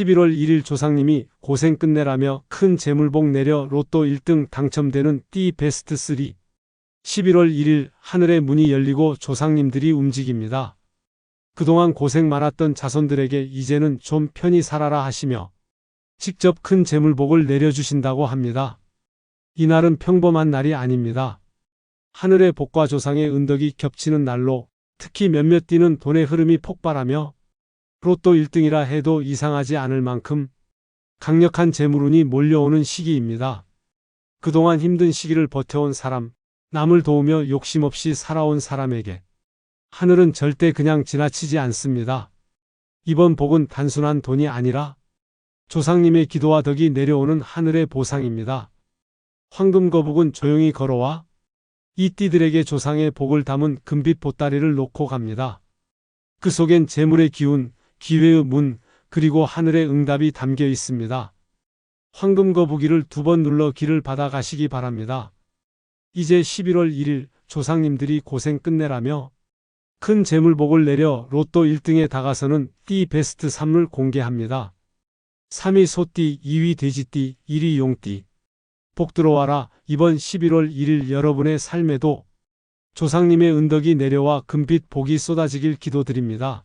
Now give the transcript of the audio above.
11월 1일 조상님이 고생 끝내라며 큰 재물복 내려 로또 1등 당첨되는 띠 베스트 3. 11월 1일 하늘의 문이 열리고 조상님들이 움직입니다. 그동안 고생 많았던 자손들에게 이제는 좀 편히 살아라 하시며 직접 큰 재물복을 내려주신다고 합니다. 이날은 평범한 날이 아닙니다. 하늘의 복과 조상의 은덕이 겹치는 날로 특히 몇몇 띠는 돈의 흐름이 폭발하며 로또 1등이라 해도 이상하지 않을 만큼 강력한 재물운이 몰려오는 시기입니다. 그동안 힘든 시기를 버텨온 사람, 남을 도우며 욕심 없이 살아온 사람에게 하늘은 절대 그냥 지나치지 않습니다. 이번 복은 단순한 돈이 아니라 조상님의 기도와 덕이 내려오는 하늘의 보상입니다. 황금거북은 조용히 걸어와 이 띠들에게 조상의 복을 담은 금빛 보따리를 놓고 갑니다. 그 속엔 재물의 기운, 기회의 문, 그리고 하늘의 응답이 담겨 있습니다. 황금 거북이를 두 번 눌러 길을 받아 가시기 바랍니다. 이제 11월 1일 조상님들이 고생 끝내라며 큰 재물복을 내려 로또 1등에 다가서는 띠 베스트 3을 공개합니다. 3위 소띠, 2위 돼지띠, 1위 용띠. 복 들어와라. 이번 11월 1일 여러분의 삶에도 조상님의 은덕이 내려와 금빛 복이 쏟아지길 기도드립니다.